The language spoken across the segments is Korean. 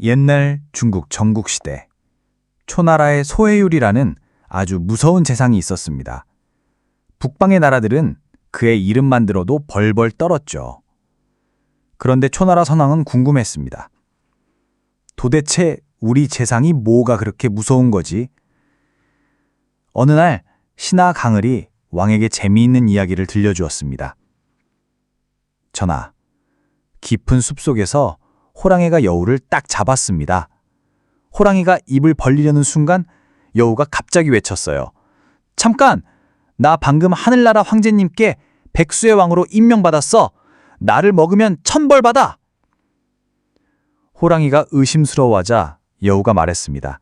옛날 중국 전국시대 초나라의 소해율이라는 아주 무서운 재상이 있었습니다. 북방의 나라들은 그의 이름만 들어도 벌벌 떨었죠. 그런데 초나라 선왕은 궁금했습니다. 도대체 우리 재상이 뭐가 그렇게 무서운 거지? 어느 날 신하 강을이 왕에게 재미있는 이야기를 들려주었습니다. 전하, 깊은 숲속에서 호랑이가 여우를 딱 잡았습니다. 호랑이가 입을 벌리려는 순간 여우가 갑자기 외쳤어요. 잠깐! 나 방금 하늘나라 황제님께 백수의 왕으로 임명받았어. 나를 먹으면 천벌 받아. 호랑이가 의심스러워하자 여우가 말했습니다.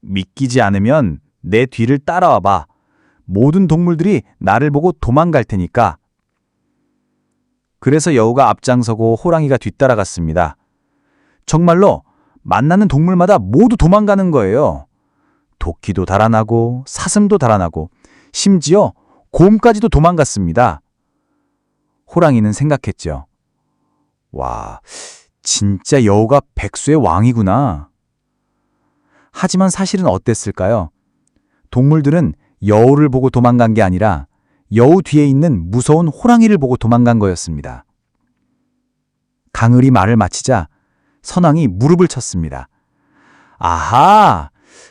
믿기지 않으면 내 뒤를 따라와 봐. 모든 동물들이 나를 보고 도망갈 테니까. 그래서 여우가 앞장서고 호랑이가 뒤따라갔습니다. 정말로 만나는 동물마다 모두 도망가는 거예요. 도끼도 달아나고 사슴도 달아나고 심지어 곰까지도 도망갔습니다. 호랑이는 생각했죠. 와, 진짜 여우가 백수의 왕이구나. 하지만 사실은 어땠을까요? 동물들은 여우를 보고 도망간 게 아니라 여우 뒤에 있는 무서운 호랑이를 보고 도망간 거였습니다. 강을이 말을 마치자 선왕이 무릎을 쳤습니다. 아하!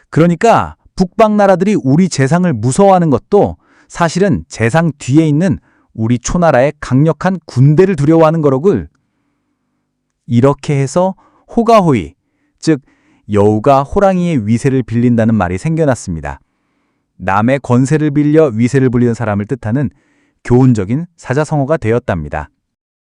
그러니까 북방 나라들이 우리 재상을 무서워하는 것도 사실은 재상 뒤에 있는 우리 초나라의 강력한 군대를 두려워하는 거로군. 이렇게 해서 호가호이, 즉 여우가 호랑이의 위세를 빌린다는 말이 생겨났습니다. 남의 권세를 빌려 위세를 부리는 사람을 뜻하는 교훈적인 사자성어가 되었답니다.